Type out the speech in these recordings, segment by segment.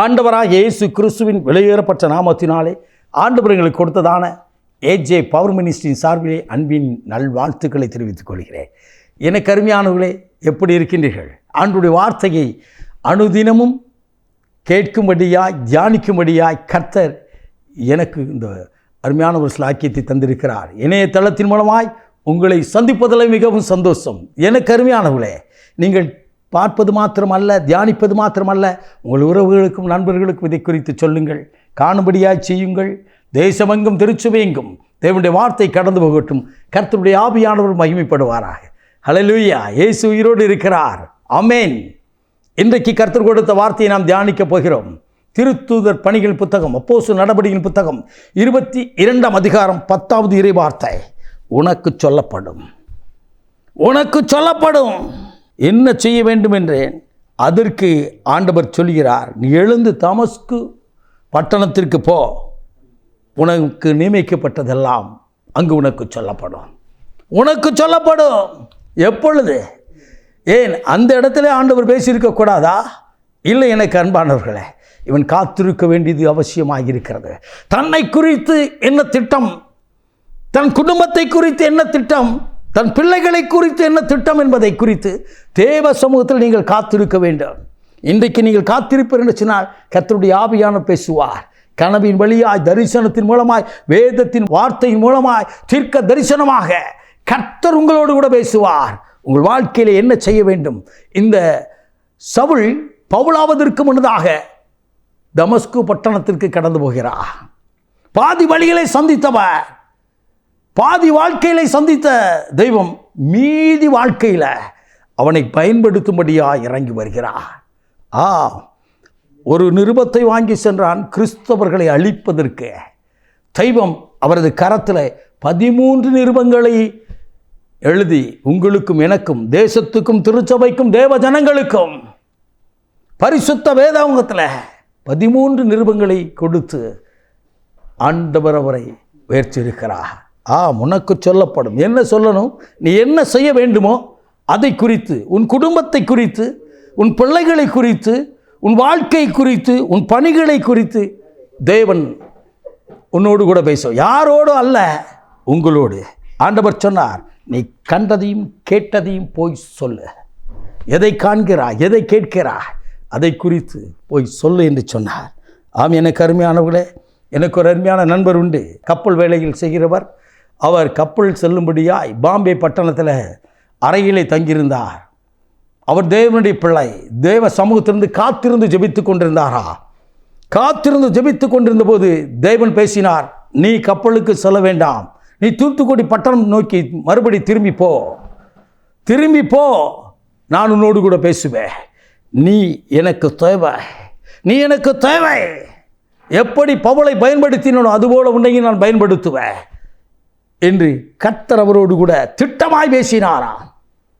ஆண்டவராக இயேசு கிறிஸ்துவின் வெளியேறப்பட்ட நாமத்தினாலே ஆண்டவர் எங்களுக்கு கொடுத்ததான ஏஜே பவர் மினிஸ்டரின் சார்பிலே அன்பின் நல்வாழ்த்துக்களை தெரிவித்துக் கொள்கிறேன். எனக்கு அருமையானவர்களே எப்படி இருக்கின்றீர்கள்? ஆண்டுடைய வார்த்தையை அனுதினமும் கேட்கும்படியாய் தியானிக்கும்படியாய் கர்த்தர் எனக்கு இந்த அருமையான ஒரு சிலாக்கியத்தை தந்திருக்கிறார். இணையதளத்தின் மூலமாய் உங்களை சந்திப்பதில் மிகவும் சந்தோஷம். எனக்கு அருமையானவர்களே நீங்கள் பார்ப்பது மாத்திரமல்ல தியானிப்பது மாத்திரமல்ல. உங்கள் உறவுகளுக்கும் நண்பர்களுக்கும் இதை குறித்து சொல்லுங்கள். காணும்படியாய் செய்யுங்கள். தேசமெங்கும் திருச்சுவையெங்கும் தேவனுடைய வார்த்தை கடந்து போகட்டும். கர்த்தருடைய ஆவியானவர் மகிமைப்படுவாராக. ஹலலூயா இயேசு உயிரோடு இருக்கிறார். அமேன் இன்றைக்கு கர்த்தர் கொடுத்த வார்த்தையை நாம் தியானிக்கப் போகிறோம். திருத்தூதர் பணிகள் புத்தகம் அப்போசு நடபடிகள் புத்தகம் இருபத்தி இரண்டாம் அதிகாரம் பத்தாவது இறை வார்த்தை. உனக்கு சொல்லப்படும். உனக்கு சொல்லப்படும். என்ன செய்ய வேண்டும் என்றேன்? அதற்கு ஆண்டவர் சொல்கிறார் நீ எழுந்து தமஸ்கு பட்டணத்திற்கு போ. உனக்கு நியமிக்கப்பட்டதெல்லாம் அங்கு உனக்கு சொல்லப்படும். உனக்கு சொல்லப்படும். எப்பொழுது? ஏன் அந்த இடத்துல ஆண்டவர் பேசியிருக்கக்கூடாதா இல்லை எனக்கு அன்பானவர்களே இவன் காத்திருக்க வேண்டியது அவசியமாக இருக்கிறது தன்னை குறித்து என்ன திட்டம்? தன் குடும்பத்தை குறித்து என்ன திட்டம்? தன் பிள்ளைகளை குறித்து என்ன திட்டம் என்பதை குறித்து தேவ சமூகத்தில் நீங்கள் காத்திருக்க வேண்டும். இன்றைக்கு நீங்கள் காத்திருப்பீர் என்று சொன்னால் கத்தருடைய ஆவியான பேசுவார். கனவின் வழியாய் தரிசனத்தின் மூலமாய் வேதத்தின் வார்த்தையின் மூலமாய் தீர்க்க தரிசனமாக கர்த்தர் உங்களோடு கூட பேசுவார். உங்கள் வாழ்க்கையில் என்ன செய்ய வேண்டும்? இந்த சவுள் பவுலாவதற்கு முன்னதாக தமஸ்கு பட்டணத்திற்கு கடந்து போகிறார். பாதி வழிகளை சந்தித்தவர். பாதி வாழ்க்கையில சந்தித்த தெய்வம் மீதி வாழ்க்கையில் அவனை பயன்படுத்தும்படியா இறங்கி வருகிறார். ஆ ஒரு நிருபத்தை வாங்கி சென்றான் கிறிஸ்தவர்களை அழிப்பதற்கு. தெய்வம் அவரது கரத்தில் பதிமூன்று நிருபங்களை எழுதி உங்களுக்கும் எனக்கும் தேசத்துக்கும் திருச்சபைக்கும் தேவ ஜனங்களுக்கும் பரிசுத்த வேதாங்கத்தில் பதிமூன்று நிருபங்களை கொடுத்து ஆண்டவர் அவரை உயர்த்தியிருக்கிறார் ஆ உனக்கு சொல்லப்படும். என்ன சொல்லணும்? நீ என்ன செய்ய வேண்டுமோ அதை குறித்து உன் குடும்பத்தை குறித்து உன் பிள்ளைகளை குறித்து உன் வாழ்க்கை குறித்து உன் பணிகளை குறித்து தேவன் உன்னோடு கூட பேசும் யாரோடு அல்ல? உங்களோடு. ஆண்டவர் சொன்னார் நீ கண்டதையும் கேட்டதையும் போய் சொல்லு. எதை காண்கிறா எதை கேட்கிறா அதை குறித்து போய் சொல்லு என்று சொன்னார். ஆம் எனக்கு அருமையானவர்களே எனக்கு ஒரு அருமையான நண்பர் உண்டு. கப்பல் வேலையில் செய்கிறவர். அவர் கப்பல் செல்லும்படியாய் பாம்பே பட்டணத்தில் அறையிலே தங்கியிருந்தார். அவர் தேவனுடைய பிள்ளை தேவ சமூகத்திலிருந்து காத்திருந்து ஜெபித்து கொண்டிருந்தாரா? காத்திருந்து ஜெபித்து கொண்டிருந்த போது தேவன் பேசினார் நீ கப்பலுக்கு செல்ல வேண்டாம். நீ தூத்துக்குடி பட்டணம் நோக்கி மறுபடி திரும்பி போ. திரும்பி போ. நான் உன்னோடு கூட பேசுவேன். நீ எனக்கு தேவை. நீ எனக்கு தேவை. எப்படி பவளை பயன்படுத்தினோ அதுபோல உன்னையும் நான் பயன்படுத்துவேன். என்று கர்த்தர் அவரோடு கூட திட்டமாய் பேசினாராம்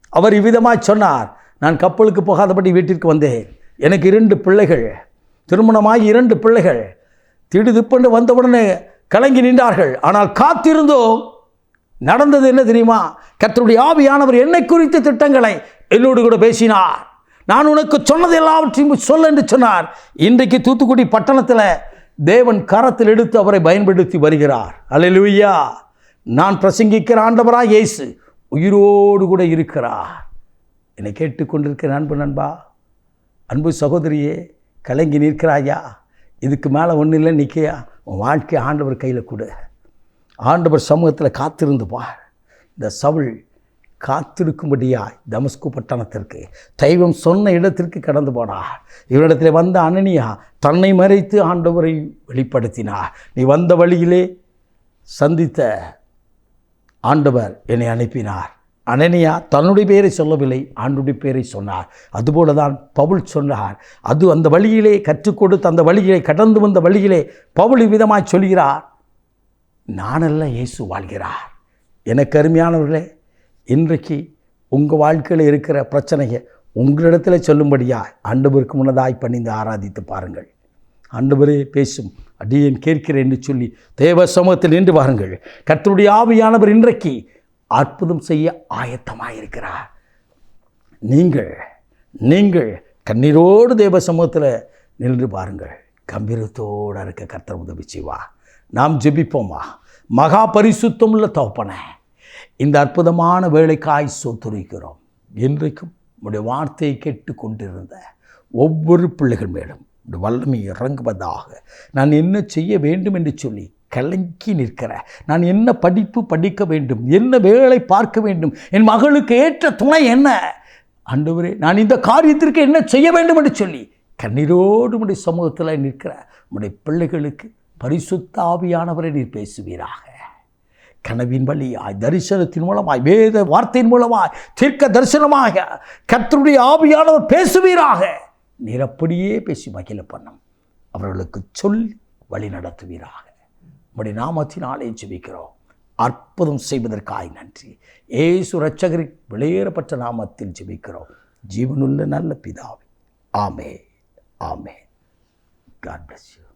அவர் இவ்விதமாய் சொன்னார் நான் கப்பலுக்கு போகாதபடி வீட்டிற்கு வந்தேன். எனக்கு இரண்டு பிள்ளைகள். திருமணமாகி இரண்டு பிள்ளைகள். திடுதிப்பென்று வந்தவுடனே கலங்கி நின்றார்கள். ஆனால் காத்திருந்தோம். நடந்தது என்ன தெரியுமா? கத்தருடைய ஆவியானவர் என்னை குறித்த திட்டங்களை என்னோடு கூட பேசினார். நான் உனக்கு சொன்னது எல்லாவற்றையும் சொல்ல என்று சொன்னார். இன்றைக்கு தூத்துக்குடி பட்டணத்தில் தேவன் கரத்தில் எடுத்து அவரை பயன்படுத்தி வருகிறார். அல்லேலூயா நான் பிரசங்கிக்கிற ஆண்டவராக இயேசு உயிரோடு கூட இருக்கிறார். என்னை கேட்டுக்கொண்டிருக்கிற அன்பு நண்பா அன்பு சகோதரியே கலங்கி நிற்கிறாயா? இதுக்கு மேலே ஒன்றும் இல்லை நிற்கையா உன் வாழ்க்கை ஆண்டவர் கையில் கொடு. ஆண்டவர் சமூகத்தில் காத்திருந்து பார் இந்த சவுள் காத்திருக்கும்படியாய் தமஸ்கு பட்டணத்திற்கு தெய்வம் சொன்ன இடத்திற்கு கடந்து போனார் இவரிடத்தில் வந்த அனனியா தன்னை மறைத்து ஆண்டவரை வெளிப்படுத்தினார் நீ வந்த வழியிலே சந்தித்த ஆண்டவர் என்னை அனுப்பினார். அனனியா தன்னுடைய பெயரை சொல்லவில்லை ஆண்டுடைய பெயரை சொன்னார். அதுபோல தான் பவுல் சொன்னார். அது அந்த வழியிலே கற்றுக் கொடுத்து அந்த வழியிலே கடந்து வந்த வழியிலே பவுல் விதமாய் சொல்கிறார். நானல்ல இயேசு வாழ்கிறார். எனக்கு அருமையானவர்களே இன்றைக்கு உங்கள் வாழ்க்கையில் இருக்கிற பிரச்சனையை உங்களிடத்தில் சொல்லும்படியா ஆண்டவருக்கு முன்னதாய் பணிந்து ஆராதித்து பாருங்கள். ஆண்டவரே பேசும் அடியேன் கேட்கிறேன் என்று சொல்லி தேவ சமூகத்தில் நின்று பாருங்கள் கர்த்தருடைய ஆவியானவர் இன்றைக்கு அற்புதம் செய்ய ஆயத்தமாயிருக்கிறார். நீங்கள் நீங்கள் கண்ணீரோடு தேவ சமூகத்தில் நின்று பாருங்கள். கம்பீரத்தோடு இருக்க கர்த்தர் உதவி செய்வா. நாம் ஜெபிப்போமா? மகா பரிசுத்தம் உள்ள தோப்பனை இந்த அற்புதமான வேலைக்காய் சொத்துரைக்கிறோம். இன்றைக்கும் உடைய வார்த்தையை கேட்டு கொண்டிருந்த ஒவ்வொரு பிள்ளைகள் மேலும் வல்லமை இறங்குவதாக. நான் என்ன செய்ய வேண்டும் என்று சொல்லி கலங்கி நிற்கிற. நான் என்ன படிப்பு படிக்க வேண்டும்? என்ன வேலை பார்க்க வேண்டும்? என் மகளுக்கு ஏற்ற துணை என்ன? ஆண்டவரே நான் இந்த காரியத்திற்கு என்ன செய்ய வேண்டும் என்று சொல்லி கண்ணீரோடு உடைய சமூகத்தில் நிற்கிற. உடைய பிள்ளைகளுக்கு பரிசுத்த ஆவியானவரை நீர் பேசுவீராக. கனவின் வழியாய் தரிசனத்தின் மூலமாய் வேத வார்த்தையின் மூலமாய் தீர்க்க தரிசனமாக கர்த்தருடைய ஆவியானவர் பேசுவீராக. நீர் அப்படியே பேசி மகிழ பண்ணும். அவர்களுக்கு சொல்லி வழி நடத்துவீராக. உம்முடைய நாமத்தினாலே ஜெபிக்கிறோம். அற்புதம் செய்வதற்காய் நன்றி. ஏசு ரட்சகரி வெளியேறப்பட்ட நாமத்தில் ஜெபிக்கிறோம். ஜீவனுள்ள நல்ல பிதாவே. ஆமே ஆமே காட் பிளஸ் யூ